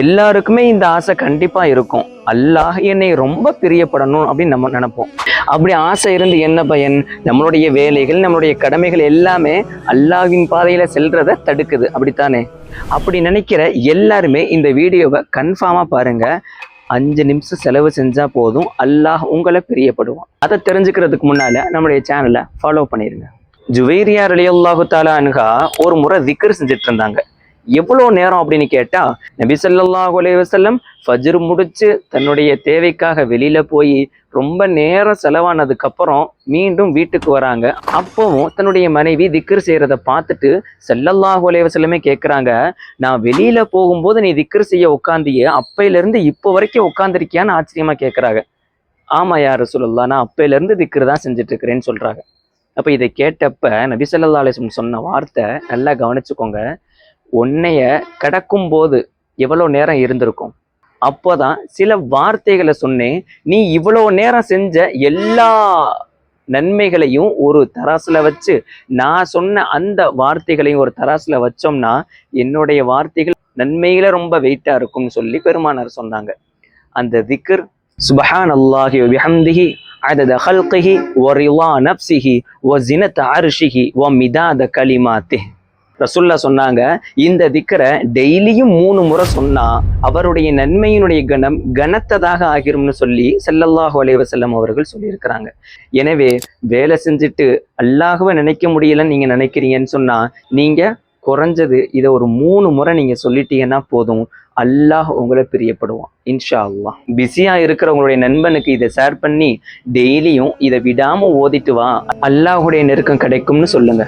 எல்லாருக்குமே இந்த ஆசை கண்டிப்பா இருக்கும். அல்லாஹ் என்னை ரொம்ப பிரியப்படணும் அப்படின்னு நம்ம நினைப்போம். அப்படி ஆசை இருந்து என்ன பயன்? நம்மளுடைய வேலைகள் நம்மளுடைய கடமைகள் எல்லாமே அல்லாஹின் பாதையில் செல்றத தடுக்குது. அப்படித்தானே? அப்படி நினைக்கிற எல்லாருமே இந்த வீடியோவை கன்ஃபார்மா பாருங்க. அஞ்சு நிமிஷம் செலவு செஞ்சா போதும். அல்லாஹ் உங்களை பிரியப்படுவான். அதை தெரிஞ்சுக்கிறதுக்கு முன்னால நம்மளுடைய சேனலை ஃபாலோ பண்ணிருங்க. ஜுவேரியா ரலியல்லாஹு தாலா அன்ஹா ஒரு முறை திக்கர் செஞ்சுட்டு இருந்தாங்க. எவ்வளோ நேரம் அப்படின்னு கேட்டால் நபி ஸல்லல்லாஹு அலைஹி வஸல்லம் ஃபஜ்ர் முடிச்சு தன்னுடைய தேவைக்காக வெளியில போய் ரொம்ப நேரம் செலவானதுக்கு அப்புறம் மீண்டும் வீட்டுக்கு வராங்க. அப்போவும் தன்னுடைய மனைவி திக்ரு செய்யறத பார்த்துட்டு செல்லல்லாஹ் அலைஹி கேட்குறாங்க நான் வெளியில போகும்போது நீ திக்ரு செய்ய உட்காந்தியே அப்பையிலேருந்து இப்போ வரைக்கும் உட்காந்துருக்கியான்னு ஆச்சரியமா கேட்குறாங்க ஆமா யார் சொல்லலாம் நான் அப்பையிலேருந்து திக்ரு தான் செஞ்சுட்டு இருக்கிறேன்னு சொல்றாங்க இதை கேட்டப்ப நபி ஸல்லல்லாஹு சொன்ன வார்த்தை நல்லா கவனிச்சுக்கோங்க. உன்னைய கடக்கும் போது எவ்வளோ நேரம் இருந்திருக்கும் அப்போதான் சில வார்த்தைகளை சொன்னேன் நீ இவ்வளோ நேரம் செஞ்ச எல்லா நன்மைகளையும் ஒரு தராசுல வச்சு நான் சொன்ன அந்த வார்த்தைகளையும் ஒரு தராசுல வச்சோம்னா என்னுடைய வார்த்தைகள் நன்மையில ரொம்ப வெயிட்டா இருக்கும்னு சொல்லி பெருமானார் சொன்னாங்க அந்த திக்ர் சுபஹான் அல்லாஹி வபிஹம்திஹி عدد خلقه ورضا نفسه وزنة عرشه ومداد كلماته ரசுல்லா சொன்னாங்க இந்த திக்கரை டெய்லியும் மூணு முறை சொன்னா அவருடைய நன்மையினுடைய கணம் கனத்ததாக ஆகிரும்னு சொல்லி செல்லல்லாஹு அலைவசல்லம் அவர்கள் சொல்லியிருக்கிறாங்க. எனவே வேலை செஞ்சுட்டு அல்லாஹுவை நினைக்க முடியலன்னு நீங்க நினைக்கிறீங்கன்னு சொன்னா நீங்க குறைஞ்சது இதை ஒரு மூணு முறை நீங்க சொல்லிட்டீங்கன்னா போதும். அல்லாஹ் உங்களை பிரியப்படுவான் இன்ஷா அல்லாஹ் பிஸியா இருக்கிறவங்களுடைய நண்பனுக்கு இதை ஷேர் பண்ணி டெய்லியும் இதை விடாம ஓதிட்டு வா அல்லாஹுடைய நெருக்கம் கிடைக்கும்னு சொல்லுங்க.